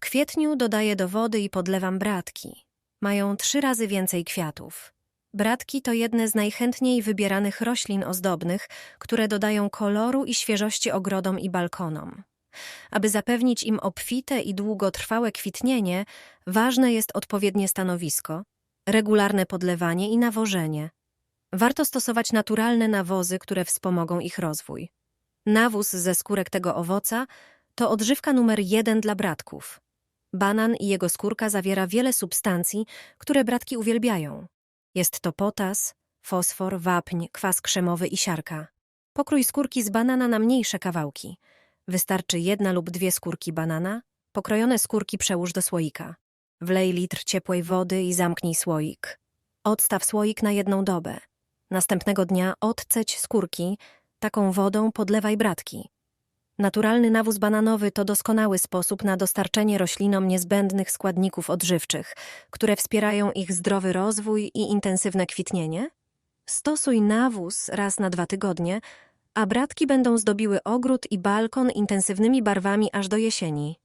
kwietniu dodaję do wody i podlewam bratki. Mają trzy razy więcej kwiatów. Bratki to jedne z najchętniej wybieranych roślin ozdobnych, które dodają koloru i świeżości ogrodom i balkonom. Aby zapewnić im obfite i długotrwałe kwitnienie, ważne jest odpowiednie stanowisko, regularne podlewanie i nawożenie. Warto stosować naturalne nawozy, które wspomogą ich rozwój. Nawóz ze skórek tego owoca to odżywka numer jeden dla bratków. Banan i jego skórka zawiera wiele substancji, które bratki uwielbiają. Jest to potas, fosfor, wapń, kwas krzemowy i siarka. Pokrój skórki z banana na mniejsze kawałki. Wystarczy jedna lub dwie skórki banana, pokrojone skórki przełóż do słoika. Wlej litr ciepłej wody i zamknij słoik. Odstaw słoik na jedną dobę. Następnego dnia odceć skórki, taką wodą podlewaj bratki. Naturalny nawóz bananowy to doskonały sposób na dostarczenie roślinom niezbędnych składników odżywczych, które wspierają ich zdrowy rozwój i intensywne kwitnienie. Stosuj nawóz raz na dwa tygodnie, a bratki będą zdobiły ogród i balkon intensywnymi barwami aż do jesieni.